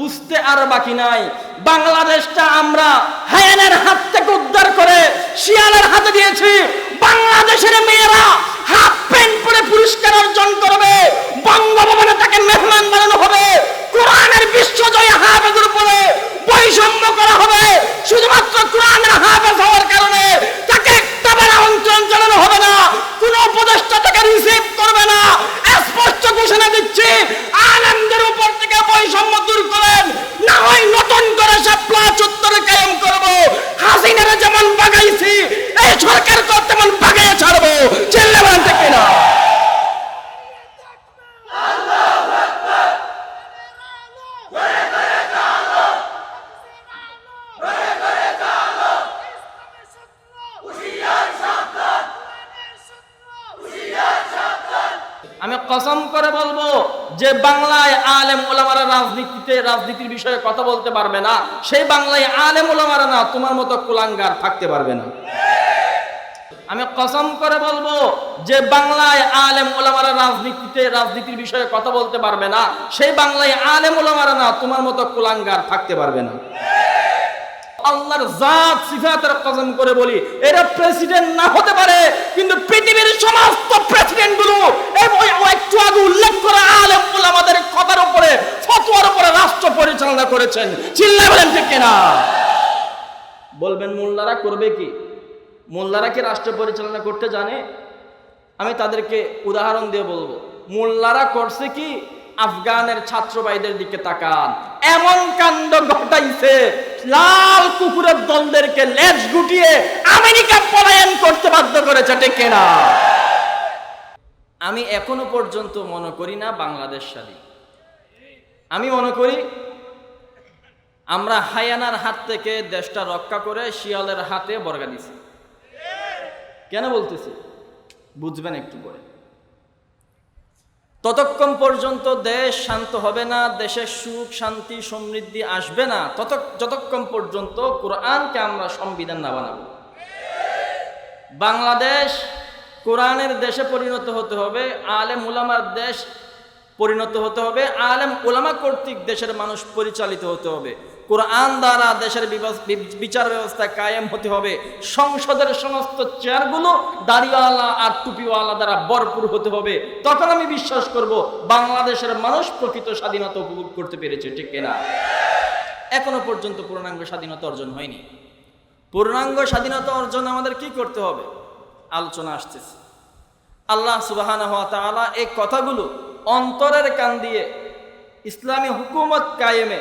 বুঝতে আর বাকি নাই। বাংলাদেশটা আমরা হায়ানের হাত থেকে উদ্ধার করে শিয়ালের হাতে দিয়েছি। বাংলাদেশের মেয়েরা হাফ প্যান্ট পরে পুরস্কার অর্জন করবে। বঙ্গভবনে তাকে মেহমান বানানো হবে। কোরআনের বিশ্বজয় হাফেজের উপরে বৈষম্য করা হবে। শুধুমাত্র কোরআনের হাফেজ হওয়ার কারণে তাকে একটা বেলা অঞ্চল চালানো হবে না কোন উপদেষ্টা তাকে রিসিভ করবে না স্পষ্ট ঘোষণা দিচ্ছি আলেমদের উপর থেকে বৈষম্য দূর করেন না হয় নতুন করে সাপলা চত্বরে কায়েম করব হাসিনারা যেমন বাগাইছি এই সরকারকে তেমন বাগাইয়ে ছাড়বো চিল্লে বলেন ঠিক কিনা আমি কসম করে বলব যে বাংলায় আলেম ওলামারা রাজনীতিতে, রাজনীতির বিষয়ে কথা বলতে পারবে না। সেই বাংলায় আলেম ওলামারা না, তোমার মতো কুলাঙ্গার থাকতে পারবে না। আমি কসম করে বলব যে বাংলায় আলেম ওলামারা রাজনীতিতে, রাজনীতির বিষয়ে কথা বলতে পারবে না। সেই বাংলায় আলেম ওলামারা না, তোমার মতো কুলাঙ্গার থাকতে পারবে না। আল্লাহর জাত সিফাতের কসম করে বলি, এরা প্রেসিডেন্ট না হতে পারে, কিন্তু পৃথিবীর সমস্ত প্রেসিডেন্টগুলো একটু আগে উল্লেখ করা আলেম আমাদের কথার উপরে, ফতোয়ার উপরে রাষ্ট্র পরিচালনা করেছেন। চিল্লা বলেন ঠিক কিনা? বলবেন, মোল্লারা করবে কি? মোল্লারা কি রাষ্ট্র পরিচালনা করতে জানে? আমি তাদেরকে উদাহরণ দিয়ে বলব। মোল্লারা করছে কি? আফগানের ছাত্র ভাইদের দিকে তাকান। এমন কাণ্ড ঘটাইছে, লাল কুকুরের দলদেরকে লেজ গুটিয়ে আমেরিকা পলায়ন করতে বাধ্য করেছে কিনা? আমি এখনও পর্যন্ত মনে করি না বাংলাদেশ স্বাধীন। আমি মনে করি আমরা হায়ানার হাত থেকে দেশটা রক্ষা করে শিয়ালের হাতে বর্গা দিছি। কেন বলতেছি? বুঝবেন একটু করে ততক্ষণ পর্যন্ত দেশ শান্ত হবে না, দেশের সুখ, শান্তি, সমৃদ্ধি আসবে না। তত যতক্ষণ পর্যন্ত কোরআনকে আমরা সংবিধান না বানাবো। বাংলাদেশ কোরআনের দেশে পরিণত হতে হবে, আলেম উলামার দেশ পরিণত হতে হবে, আলেম ওলামা কর্তৃক দেশের মানুষ পরিচালিত হতে হবে। কোরআন দ্বারা দেশের বিচার ব্যবস্থা কায়েম হতে হবে। সংসদের সমস্ত চেয়ারগুলো দাড়িওয়ালা আর টুপিওয়ালা দ্বারা ভরপুর হতে হবে। তখন আমি বিশ্বাস করব, বাংলাদেশের মানুষ প্রকৃত স্বাধীনতা উপভোগ করতে পেরেছে, ঠিক কিনা? এখনও পর্যন্ত পূর্ণাঙ্গ স্বাধীনতা অর্জন হয়নি। পূর্ণাঙ্গ স্বাধীনতা অর্জন আমাদের কি করতে হবে? আলোচনা আসতেছে। আল্লাহ সুবাহান হওয়া তাআলা এই কথাগুলো অন্তরের কান দিয়ে ইসলামী হুকুমত কায়েমে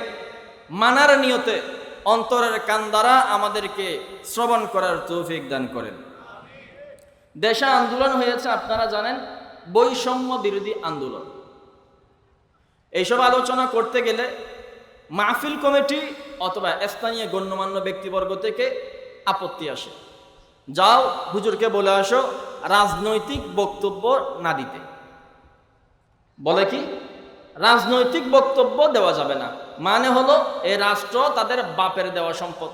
মানার নিয়তে অন্তরের কান দ্বারা আমাদেরকে শ্রবণ করার তৌফিক দান করেন। দেশে আন্দোলন হয়েছে, আপনারা জানেন, বৈষম্য বিরোধী আন্দোলন। এইসব আলোচনা করতে গেলে মাহফিল কমিটি অথবা স্থানীয় গণ্যমান্য ব্যক্তিবর্গ থেকে আপত্তি আসে। যাও, হুজুরকে বলে আসো, রাজনৈতিক বক্তব্য না দিতে। বলে কি? রাজনৈতিক বক্তব্য দেওয়া যাবে না। মানে হলো এই রাষ্ট্র তাদের বাপের দেওয়া সম্পদ।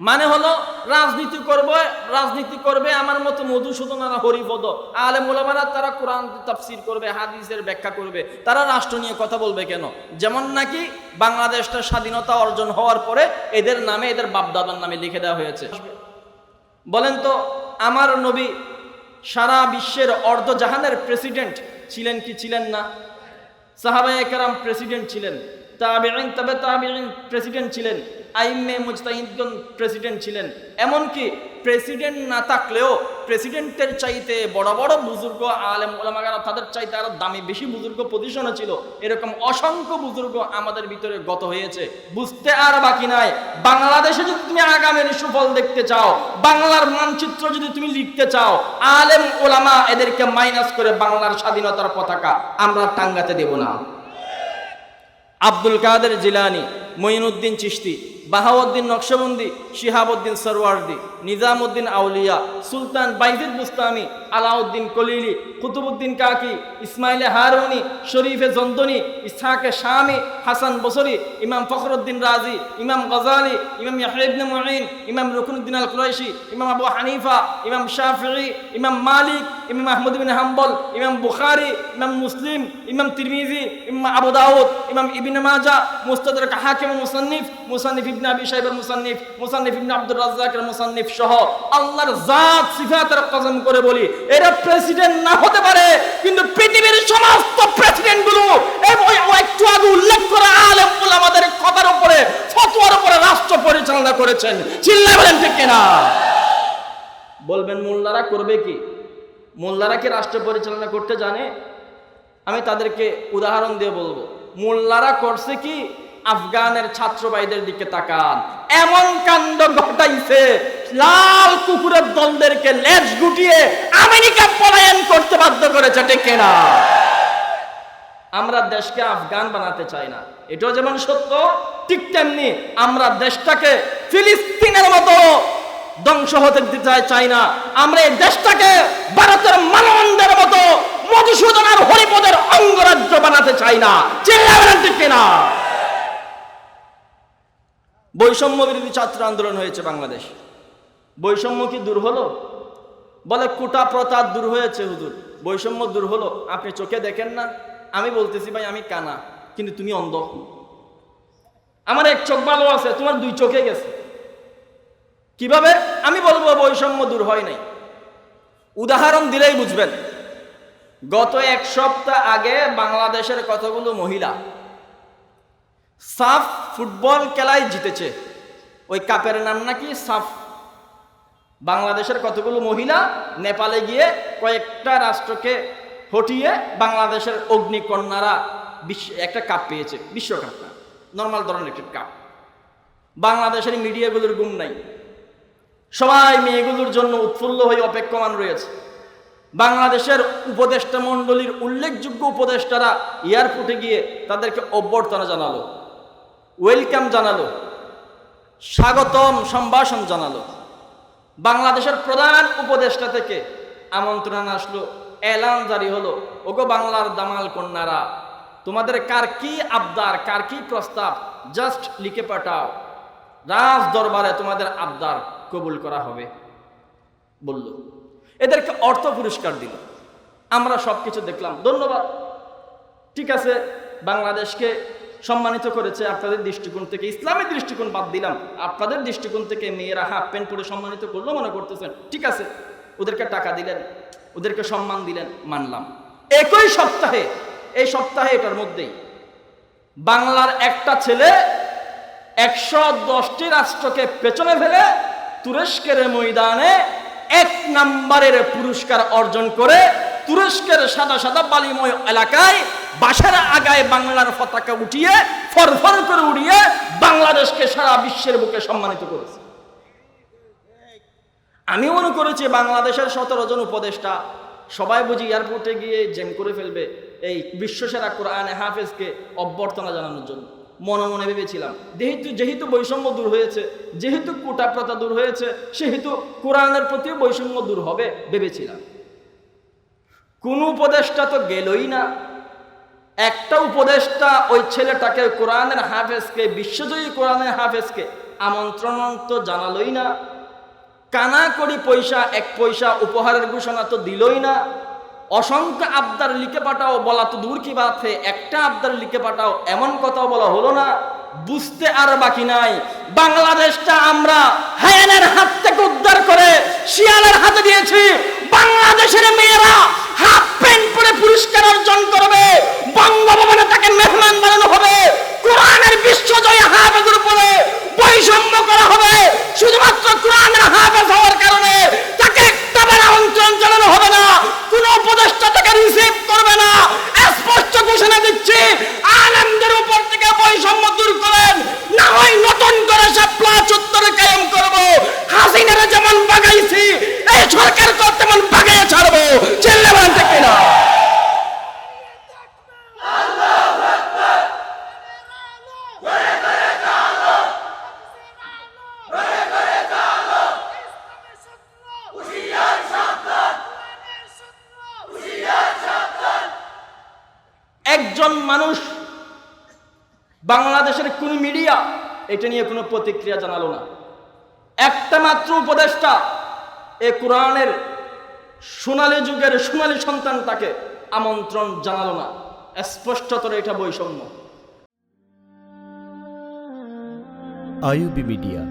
মানে হলো রাজনীতি করবে রাজনীতি করবে, আমার মতো মধুসূদন আর হরিপদ। আলে মোলামারা তারা কোরআন তাফসির করবে, হাদিসের ব্যাখ্যা করবে। তারা রাষ্ট্র নিয়ে কথা বলবে কেন? যেমন নাকি বাংলাদেশটা স্বাধীনতা অর্জন হওয়ার পরে এদের নামে এদের বাপদাদার নামে লিখে দেওয়া হয়েছে। বলেন তো, আমার নবী সারা বিশ্বের অর্ধজাহানের প্রেসিডেন্ট ছিলেন কি ছিলেন না? সাহাবায়ে কারাম প্রেসিডেন্ট ছিলেন। তাবেঈন, তবে তাবেঈন প্রেসিডেন্ট ছিলেন, আইম্মে মুজতাহিদগণ প্রেসিডেন্ট ছিলেন। এমনকি প্রেসিডেন্ট না থাকলেও প্রেসিডেন্টের চাইতে বড় বড় বুজুর্গ, আলেম ওলামাগারা তাদের চাইতে আরও দামি, বেশি বুজুর্গ পজিশনে ছিল। এরকম অসংখ্য বুজুর্গ আমাদের ভিতরে গত হয়েছে। বুঝতে আর বাকি নাই। বাংলাদেশে যদি তুমি আগামীর সুফল দেখতে চাও, বাংলার মানচিত্র যদি তুমি লিখতে চাও, আলেম ওলামা এদেরকে মাইনাস করে বাংলার স্বাধীনতার পতাকা আমরা টাঙ্গাতে দেব না। আব্দুল কাদের জিলানি মঈনুদ্দিন চিশতি। বাহাউদ্দিন নকশবন্দি, শিহাবুদ্দিন সরওয়ার্দি, নিজামুদ্দিন আউলিয়া, সুলতান বাইজিদ বুস্তামি, আলাউদ্দিন কলিলি, কুতুবুদ্দিন কাকি, ইসমাইলে হারুনি, শরীফে জন্দনি, ইসহাকে শামি, হাসান বসরি, ইমাম ফখরুদ্দিন রাজি, ইমাম গজালি, ইমাম ইয়াহিবনে মুঈন, ইমাম রুকনুদ্দিন আল কুরাইশি ইমাম আবু হানিফা, ইমাম শাফিঈ, ইমাম মালিক, ইমাম আহমদ বিন হাম্বল, ইমাম বুখারি, ইমাম মুসলিম, ইমাম তিরমিজি, ইমাম আবু দাউদ, ইমাম ইবনে মাজা মুস্তাদরাক হাকিম মুসান্নিফ মুসান্নিফ রাষ্ট্র পরিচালনা করেছেন। চিল্লা বলেন ঠিক কিনা? বলবেন, মোল্লারা করবে কি? মোল্লারা কি রাষ্ট্র পরিচালনা করতে জানে? আমি তাদেরকে উদাহরণ দিয়ে বলব। মোল্লারা করছে কি? আফগানের ছাত্র ভাইদের দিকে তাকান। এমন কাণ্ড ঘটাইছে, লাল কুকুরের দলদেরকে লেজ গুটিয়ে আমেরিকা পলায়ন করতে বাধ্য করেছে, ঠিক কিনা? আমরা দেশকে আফগান বানাতে চাই না। এটাও যেমন সত্য, ঠিক তেমনি আমরা দেশটাকে ফিলিস্তিনের মতো ধ্বংস হতে দিতে চাই না। আমরা এই দেশটাকে ভারতের মানবন্দের মতো মধুসূদন আর হরিপদের অঙ্গরাজ্য বানাতে চাই না। চিল্লাবেন ঠিক কিনা? বৈষম্য বিরোধী ছাত্র আন্দোলন হয়েছে বাংলাদেশ। বৈষম্য কি দূর হলো? বলে কুটা প্রথা দূর হয়েছে, হুজুর। বৈষম্য দূর হলো। আপনি চোখে দেখেন না? আমি বলতেছি, ভাই, আমি কানা, কিন্তু তুমি অন্ধ। আমার এক চোখ ভালো আছে, তোমার দুই চোখে গেছে। কীভাবে? আমি বলব, বৈষম্য দূর হয় নাই। উদাহরণ দিলেই বুঝবেন। গত এক সপ্তাহ আগে বাংলাদেশের কতগুলো মহিলা সাফ ফুটবল খেলায় জিতেছে। ওই কাপের নাম নাকি সাফ। বাংলাদেশের কতগুলো মহিলা নেপালে গিয়ে কয়েকটা রাষ্ট্রকে হটিয়ে বাংলাদেশের অগ্নিকন্যারা বিশ্ব একটা কাপ পেয়েছে বিশ্বকাপ না নর্মাল ধরনের একটি কাপ বাংলাদেশের মিডিয়াগুলোর গুম নাই। সবাই মেয়েগুলোর জন্য উৎফুল্ল হয়ে অপেক্ষমান রয়েছে। বাংলাদেশের উপদেষ্টা মণ্ডলীর উল্লেখযোগ্য উপদেষ্টারা এয়ারপোর্টে গিয়ে তাদেরকে অভ্যর্থনা জানালো। ওয়েলকাম জানালো। স্বাগতম সম্ভাষণ জানালো। বাংলাদেশের প্রধান উপদেষ্টা থেকে আমন্ত্রণ আসলো। এলান জারি হলো। ওগো বাংলার দামাল কন্যারা, তোমাদের কার কি আবদার, কার কি প্রস্তাব? জাস্ট লিখে পাঠাও। রাজ দরবারে তোমাদের আবদার কবুল করা হবে, বলল। এদেরকে অর্থ পুরস্কার দিল। আমরা সব কিছু দেখলাম। ধন্যবাদ। ঠিক আছে, বাংলাদেশকে সম্মানিত করেছে আপনাদের দৃষ্টিকোণ থেকে, ইসলামের দৃষ্টিকোণ বাদ দিলাম। আপনাদের দৃষ্টিকোণ থেকে মেয়েরা হাফ প্যান্ট পরে সম্মানিত করল, মনে করতেছেন, ঠিক আছে, ওদেরকে টাকা দিলেন, ওদেরকে সম্মান দিলেন, মানলাম। একই সপ্তাহে, এই সপ্তাহে এটার মধ্যেই, বাংলার একটা ছেলে একশো দশটি রাষ্ট্রকে পেছনে ফেলে তুরস্কের ময়দানে এক নাম্বারের পুরস্কার অর্জন করে তুরস্কের সাদা সাদা বালিময় এলাকায় বাসার আগায় বাংলার পতাকা উঠিয়ে, ফরফর করে উড়িয়ে বাংলাদেশকে সারা বিশ্বের বুকে সম্মানিত করেছে। আমি মনে করেছি বাংলাদেশের সতেরো জন উপদেষ্টা সবাই বুঝি এয়ারপোর্টে গিয়ে জেম করে ফেলবে এই বিশ্বসেরা কোরআনে হাফেজকে অভ্যর্থনা জানানোর জন্য। মনে মনে ভেবেছিলাম, যেহেতু যেহেতু বৈষম্য দূর হয়েছে, যেহেতু কোটা প্রথা দূর হয়েছে, সেহেতু কোরআনের প্রতি বৈষম্য দূর হবে, ভেবেছিলাম। কোন উপদেষ্টা তো গেলই না। একটা উপদেষ্টা ওই ছেলেটাকে কোরআনের হাফেজকে, বিশ্বজয়ী কোরআনের হাফেজকে আমন্ত্রণ তো জানালোই না। কানা করি পয়সা, এক পয়সা উপহারের ঘোষণা তো দিলই না। অসংখ্য আবদার লিখে পাঠাও, বলা তো দূর কি বাতে একটা আবদার লিখে পাঠাও, এমন কথাও বলা হলো না। বুঝতে আর বাকি নাই। বাংলাদেশটা আমরা হায়ানের হাত থেকে উদ্ধার করে শিয়ালের হাতে দিয়েছি। বাংলাদেশের মেয়েরা হাফ প্যান্ট পরে পুরস্কার অর্জন করবে? বঙ্গভবনে তাকে মেহমান বানানো হবে। কোরআনের বিশ্বজয় হাফেজের উপরে বৈষম্য করা হবে। শুধুমাত্র কোরআনের হাফেজ হওয়ার কারণে তাকে একটা বার আমন্ত্রণ জানানো হবে না কোন উপদেষ্টা তাকে রিসিভ করবে না স্পষ্ট ঘোষণা দিচ্ছি আনন্দের উপর থেকে বৈষম্য দূর করেন না হয় নতুন করে সাপলা চত্বরে কায়েম করব হাসিনারা যেমন বাগাইছি এই সরকারকে তেমন বাগাইয়ে ছাড়বো চিল্লা বলেন ঠিক কিনা বাংলাদেশের কোন মিডিয়া এটা নিয়ে কোনো প্রতিক্রিয়া জানালো না। একটা মাত্র উপদেষ্টা এ কোরআনের সোনালী যুগের সোনালী সন্তান তাকে আমন্ত্রণ জানালো না। স্পষ্টতর এটা বৈষম্য। IUB media